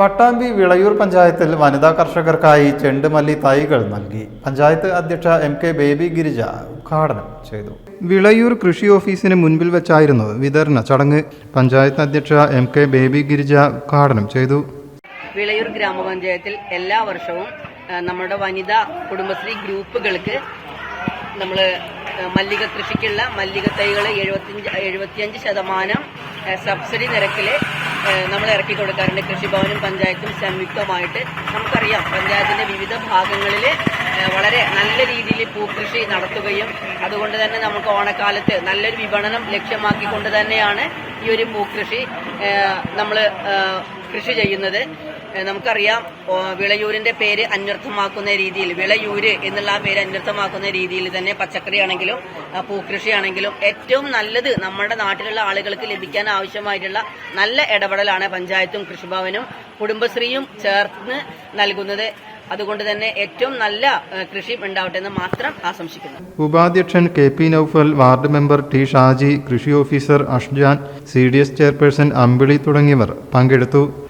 പട്ടാമ്പി വിളയൂർ പഞ്ചായത്തിൽ വനിതാ കർഷകർക്കായി ചെണ്ടുമല്ലി തൈകൾ നൽകി. പഞ്ചായത്ത് അധ്യക്ഷ എം കെ ബേബി ഗിരിജ ഉദ്ഘാടനം ചെയ്തു. വിളയൂർ കൃഷി ഓഫീസിന് മുൻപിൽ വെച്ചായിരുന്നു വിതരണ ചടങ്ങ്. പഞ്ചായത്ത് അധ്യക്ഷ എം കെ ബേബി ഗിരിജ ഉദ്ഘാടനം ചെയ്തു. വിളയൂർ ഗ്രാമപഞ്ചായത്തിൽ എല്ലാ വർഷവും നമ്മുടെ വനിതാ കുടുംബശ്രീ ഗ്രൂപ്പുകൾക്ക് നമ്മൾ മല്ലിക കൃഷിക്കുള്ള മല്ലിക തൈകൾ എഴുപത്തിയഞ്ച് എഴുപത്തിയഞ്ച് ശതമാനം സബ്സിഡി നിരക്കിൽ നമ്മൾ ഇറക്കി കൊടുക്കാറുണ്ട്. കൃഷിഭവനും പഞ്ചായത്തും സംയുക്തമായിട്ട്. നമുക്കറിയാം പഞ്ചായത്തിന്റെ വിവിധ ഭാഗങ്ങളിൽ വളരെ നല്ല രീതിയിൽ പൂക്കൃഷി നടത്തുകയും അതുകൊണ്ട് തന്നെ നമുക്ക് ഓണക്കാലത്ത് നല്ലൊരു വിപണനം ലക്ഷ്യമാക്കിക്കൊണ്ട് തന്നെയാണ് ഈ ഒരു പൂക്കൃഷി നമ്മൾ കൃഷി ചെയ്യുന്നത്. നമുക്കറിയാം വിളയൂരിന്റെ പേര് അന്വർത്ഥമാക്കുന്ന രീതിയിൽ വിളയൂര് എന്നുള്ള ആ പേര് അന്വർത്ഥമാക്കുന്ന രീതിയിൽ തന്നെ പച്ചക്കറി ആണെങ്കിലും പൂക്കൃഷി ആണെങ്കിലും ഏറ്റവും നല്ലത് നമ്മുടെ നാട്ടിലുള്ള ആളുകൾക്ക് ലഭിക്കാൻ ആവശ്യമായിട്ടുള്ള നല്ല ഇടപെടലാണ് പഞ്ചായത്തും കൃഷിഭവനും കുടുംബശ്രീയും ചേർന്ന് നൽകുന്നത്. അതുകൊണ്ട് തന്നെ ഏറ്റവും നല്ല കൃഷി ഉണ്ടാവട്ടെ എന്ന് മാത്രം ആശംസിക്കുന്നു. ഉപാധ്യക്ഷൻ K P Noufal ward member T Shaji കൃഷി officer Ashjan C D S chairperson Ambili തുടങ്ങിയവർ പങ്കെടുത്തു.